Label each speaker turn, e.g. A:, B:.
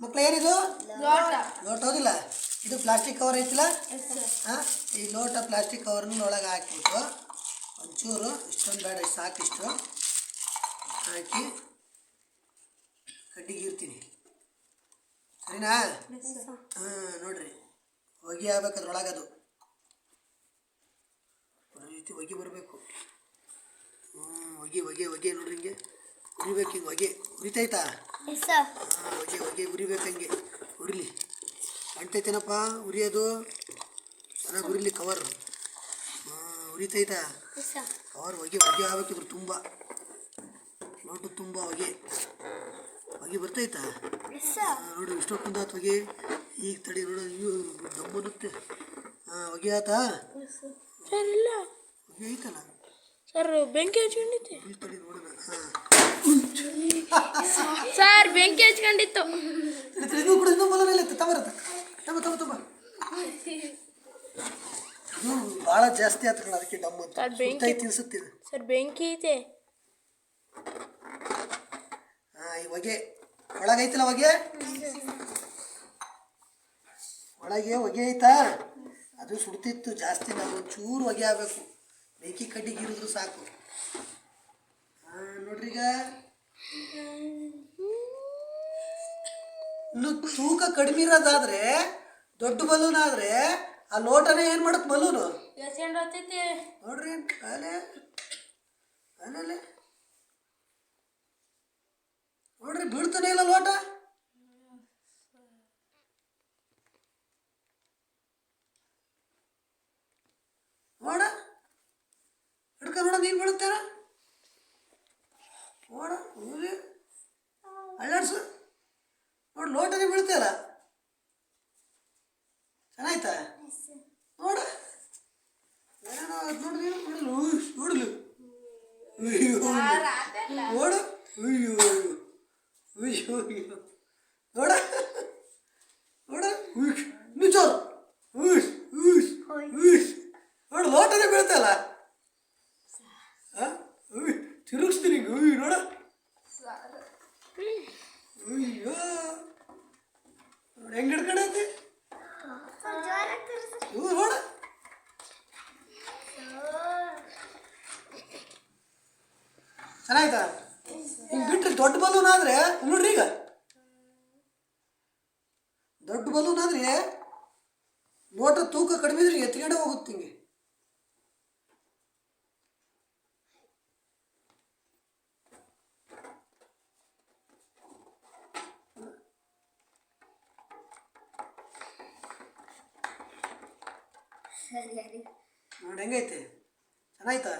A: ಮಕ್ಳು ಏನಿದು
B: ಲೋಟ.
A: ಹೌದಿಲ್ಲ? ಇದು ಪ್ಲಾಸ್ಟಿಕ್ ಕವರ್ ಐತಿಲ್ಲ? ಹಾಂ? ಈ ಲೋಟ ಪ್ಲಾಸ್ಟಿಕ್ ಕವರ್ನ ಒಳಗೆ ಹಾಕಿಬಿಟ್ಟು ಒಂಚೂರು ಇಷ್ಟೊಂದು ಬೇಡ ಇಷ್ಟು ಸಾಕಿಷ್ಟು ಹಾಕಿ ಕಡ್ಡಿಗೆ ಇರ್ತೀನಿ ಸರಿನಾ? ಹಾಂ ನೋಡ್ರಿ. ಹೊಗೆ ಆಗ್ಬೇಕು ಅದು. ರೀತಿ ಹೊಗೆ ಬರಬೇಕು. ಹ್ಞೂ ಹೊಗೆ ಹೊಗೆ ಹೊಗೆ ನೋಡ್ರಿ ಹಿಂಗೆ. ಉರಿಬೇಕು ಹಿಂಗೆ ಹೊಗೆ. ಉರಿತೈತಾ? ಹೊಗೆ ಹೊಗೆ. ಉರಿಬೇಕಂಗೆ ಉರಿಲಿ. ಅಂಟೈತೇನಪ್ಪ ಉರಿಯೋದು? ಚೆನ್ನಾಗಿ ಉರಿಲಿ ಕವರ್ ಉರಿತೈತಾ ಕವರ್ ಹೊಗೆ ಹೊಗೆ ಆಗ್ಬೇಕಿದ್ರು ತುಂಬ. ನೋಟು ತುಂಬ ಹೊಗೆ. ಹೊಗೆ ಬರ್ತೈತಾ ನೋಡು ಇಷ್ಟೊತ್ತು ಕುಂದಾತ್ ಹೊಗೆ. ಈಗ ತಡಿ ನೋಡು ಅಯ್ಯೋ ದಮ್ಮನುತ್ತೆ ಹಾಂ ಹೊಗೆ ಆತಾ? ಹೊಗೆ ಐತಲ್ಲ?
B: ಸರ್ ಬೆಂಕಿ
A: ಇಲ್ಲಿ ತಡಿ ನೋಡೋಣ ಹಾಂ.
B: ಸರ್ ಬೆಂಕಿ ಹಚ್ಕೊಂಡಿತ್ತು.
A: ಇನ್ನೂ ಕೂಡ ಇನ್ನೂ ಬಲನ ಇಲ್ಲ ತಬರತ್ತ ತಮ್ಮ ತಮ್ಮ ತಮ್ಮ. ಇದು ಭಾಳ ಜಾಸ್ತಿ ಆತ ಕಣ ಅದಕ್ಕೆ ಡಮ್ ಅಂತ.
B: ಬೆಂಕಿ-
A: ತಿನ್ಸುತ್ತಿದೆ
B: ಸರ್ ಬೆಂಕಿ ಐತೆ.
A: ಹಾಂ ಈ ಹೊಗೆ. ಒಳಗೈತಿಲ್ಲ ಹೊಗೆ? ಒಳಗೆ ಹೊಗೆ ಐತಾ? ಅದು ಸುಡ್ತಿತ್ತು ಜಾಸ್ತಿ ನಾವು ಒಂಚೂರು ಹೊಗೆ ಆಗಬೇಕು. ಬೆಂಕಿ ಕಡ್ಡಿಗೆ ಇರಿದ್ರು ಸಾಕು. ನೋಡ್ರಿ ಈಗ. ಇನ್ನು ತೂಕ ಕಡಿಮೆ ಇರೋದಾದ್ರೆ ದೊಡ್ಡ ಬಲೂನ್ ಆದ್ರೆ ಆ ಲೋಟನೇ ಏನು ಮಾಡತ್ ಬಲೂನು? ನೋಡ್ರಿ ಅಲೆ ಅಲ್ಲೇ ನೋಡ್ರಿ ಬೀಳ್ತಾನೆ ಇಲ್ಲ ಲೋಟ? ನೋಡ ಹಿಡ್ಕ ನೋಡ ನೀನು ಬೀಳುತ್ತೇನ ನೋಡ ಹೋಗಿ ಅಳ್ಳಾಡ್ಸು ನೋಡಿ ಲೋಟನೇ ಬೀಳ್ತೀಯಲ್ಲ ಚೆನ್ನಾಯ್ತಾ? ನೋಡ. ಏನೋ ಅದ್ ನೋಡು ನೀನು ನೋಡಲು ನೋಡಲು ನೋಡು. ಅಯ್ಯೋ ಅಯ್ಯೋ ಅಯ್ಯೋ. ನೋಡ. ನೋಡ. ಉಯ್ಶ್ ಇನ್ನೂ ಜೋರು ಉಯ್ಶ್ ಉಯ್ಶ್ ಉಯ್ಶ್ ನೋಡು ಲೋಟನೇ ಬೀಳ್ತಲ್ಲ ಉಯ್ ತಿರುಗಿಸ್ತೀನಿ ಉಯ್ ನೋಡ ಅಯ್ಯೋ ನೋಡಿ ಹೆಂಗೆ ಹಿಡ್ಕೊಂಡೈತಿ? ಐತಿ ನೋಡ. ಚೆನ್ನಾಯ್ತಾ ಹಿಂಗೆ ಬಿಟ್ಟರೆ ದೊಡ್ಡ ಬಲೂನ್ ಆದ್ರೆ ನೋಡ್ರಿ ಈಗ. ದೊಡ್ಡ ಬಲೂನ್ ಆದ್ರೆ ನೋಟ ತೂಕ ಕಡಿಮೆ ಇದ್ರೆ ಎತ್ಕೊಂಡೇ ಹೋಗುತ್ತೆ ಹಿಂಗೆ. ನೋಡಿ ಹೆಂಗೈತೆ? ಚೆನ್ನಾಯ್ತಾ